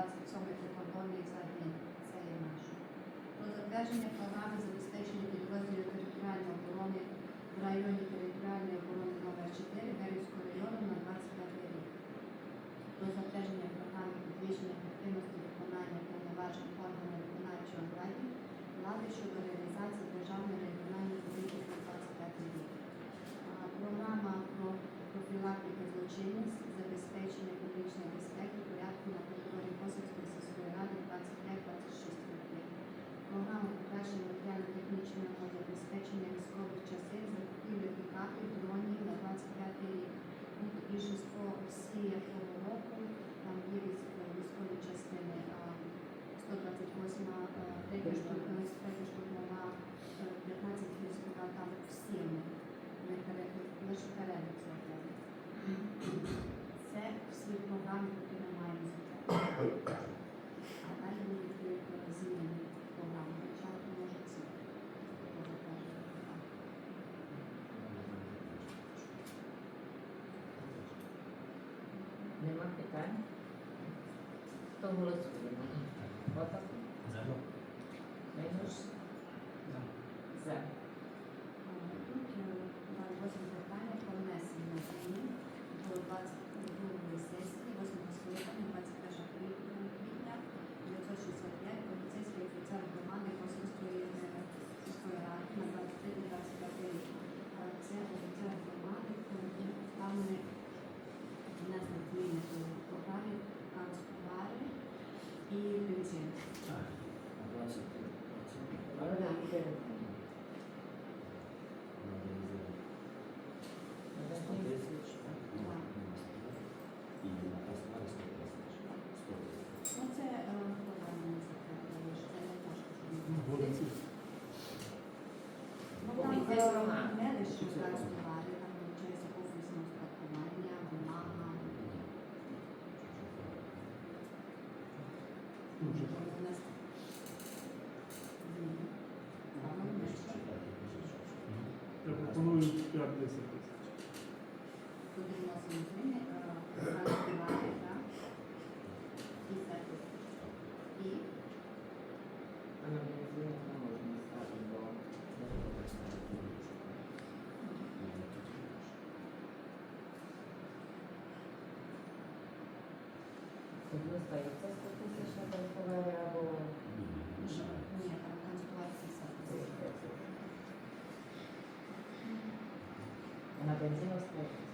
27-ї прикордонної загині. Це є наше. Про затвердження програми забезпечення підрозділів територіальної оборони в районі територіальної оборони номер 4 Берівського району на 25 рік. Про затвердження програми підвищення ефективності виконання повноважень органів виконавчої влади влади щодо реалізації державної 更多的组织能力，我怎么能够？没有。Роман. Що зараз товари, там через офісного страхування, бумага. Я пропоную 5-10 тисяч. Куди у нас зміни? Просто це стотисячна банкова або ні, там консультація. Вона бензина стоїть.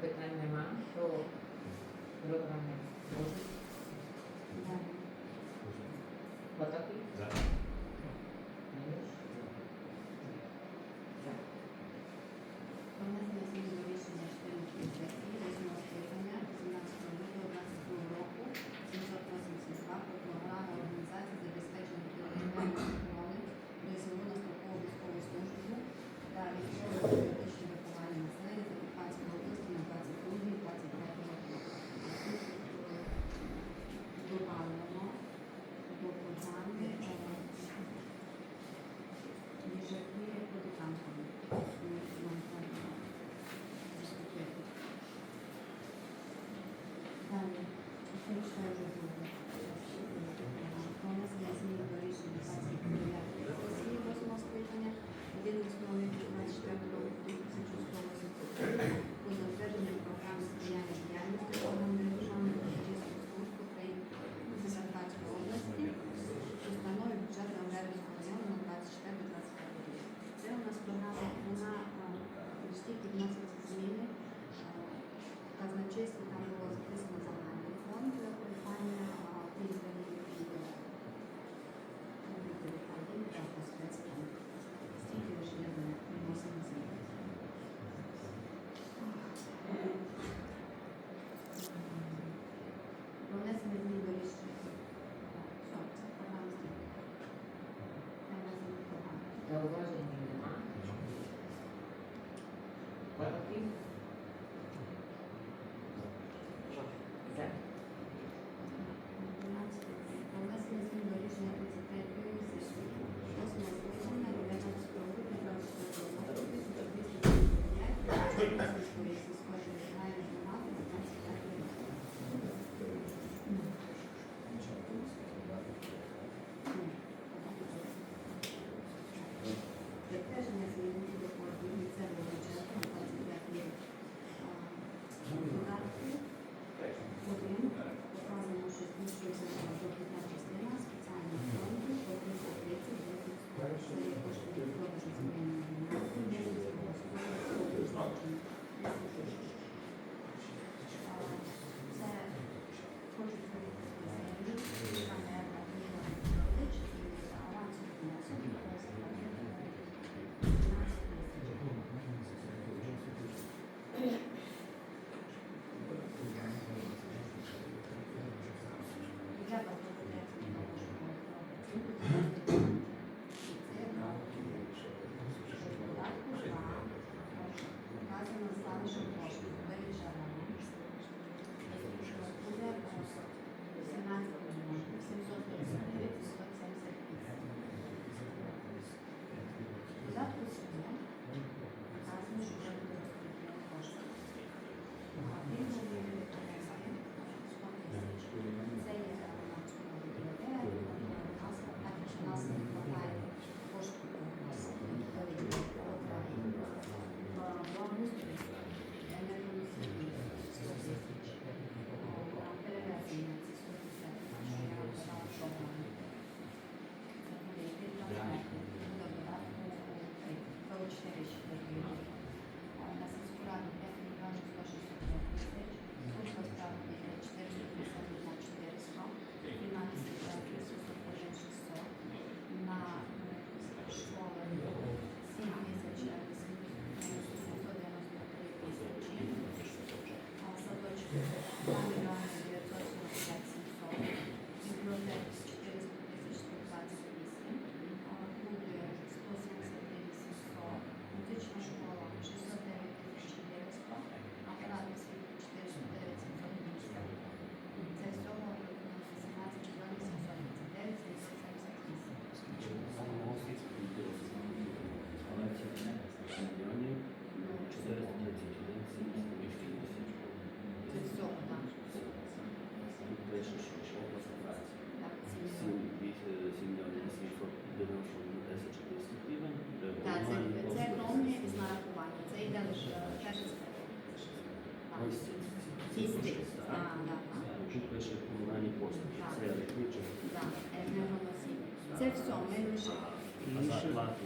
питань нема, то програми. Now, the Ось Ці сти. так? Так, так, Тут пише комунальні послуги. Це електричне. так. Енергоносії. Це все, ми лише А зарплату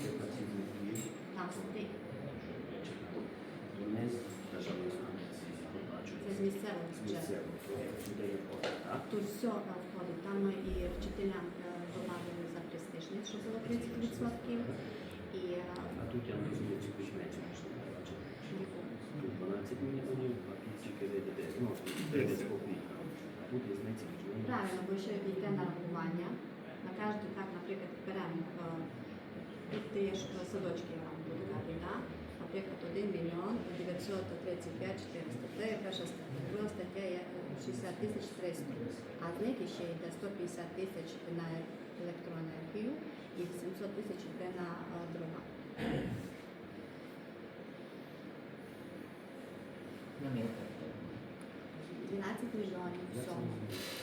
для працівників там сти. не з державної станції доплачують. Це з місцевого бюджету. Місцево. Сюди є так? Тут все там входить. Там і вчителям е, добавили за престижність, що було 30%. І е, А тут я не розумію цю пішмецю можна бачити. Тут 12 мільйонів, а тут тільки видите, ну, 9 копійок. А тут різниця ними. правильно, бо ще йде нарахування. На кожен, так, наприклад, беремо е, ж садочки я вам буду казати, да? наприклад, 1 мільйон 935 400. Це перша 60 тисяч 300. А з них ще йде 150 тисяч на електроенергію і 800 тисяч йде на е, дрова. На 12 мільйонів всього.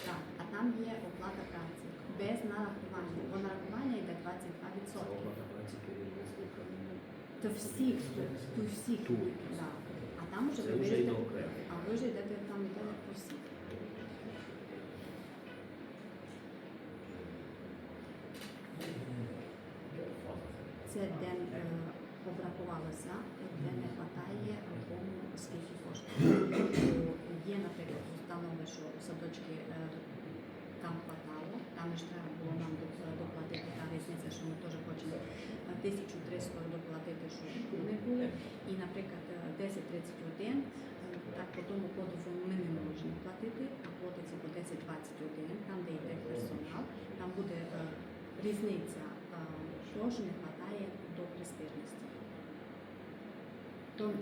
Так, а там є оплата праці без нарахування. Бо нарахування йде 22%. Оплата праці керівництва. То всіх, тут, тут всіх. Тут. Да. А може да бежите, а може да бидете там и да просите. се ден обракувала се, да не хватае помню успехи кошки. Е, например, установено, што са дочки там хватало, там што било нам до наприклад, е, 1031, е, так по тому коду ми не можемо платити, а платиться по 1021, там, де йде персонал, там буде е, різниця, е, що не вистачає до престижності.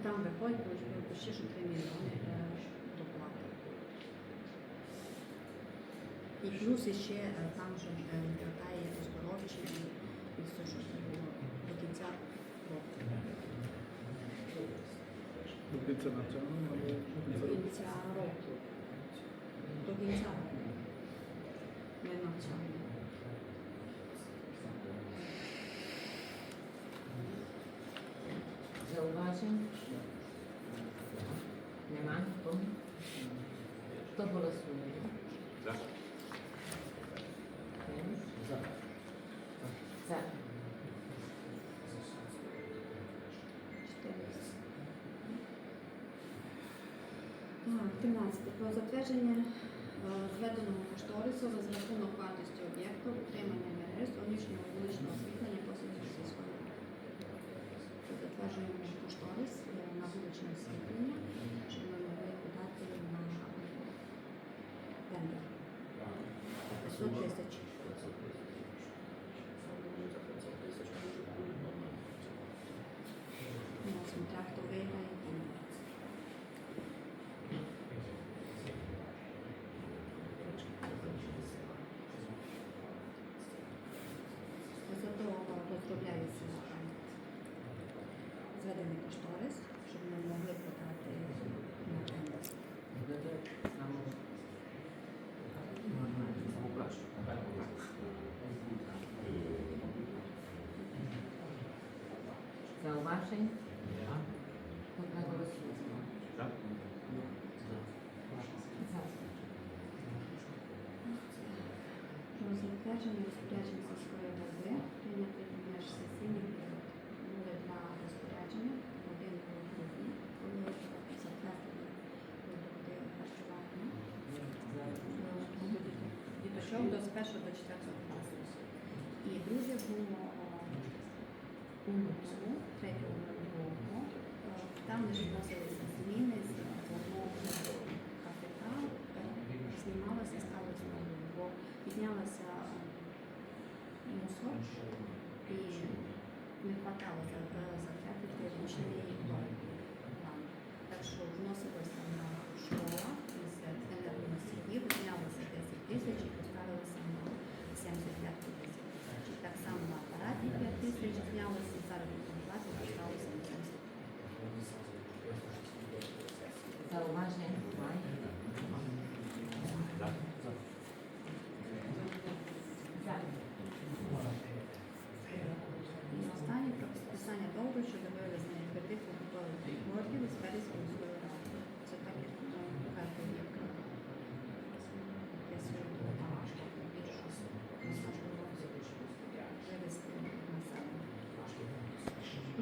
Там виходить е, почти що 3 мільйони е, доплати. І плюс ще е, там же е, не вистачає оздоровчі і все, що було до кінця року. До кінця навчання або До кінця року. До кінця року. Не навчання. Зауважень? Нема? Хто? Хто голосує? За. Про затвердження е, зведеного кошторису розрахунок вартості об'єкту, утримання мережі зовнішнього вуличного освітлення посадів сільської Затверджуємо кошторис е, на вуличне освітлення, щоб ми могли подати на тендер. 500 тисяч. У нас контракт виграє тендер. Після того розробляється е, зведений кошторис, щоб ми могли подати на тендер. Зауважень? Хто не голосує? За. За. Про затвердження розпоряджень сільської І пішов до з 1 до 4 класу. І друге було у лютому, 3 лютого. Е, Там лише вносилися зміни з одного капітал, знімалося, ставилося на бо піднялася мусор і не хватало за затратити річний. Там. Так що вносилося Tá Salomagem do Pai.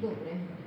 够了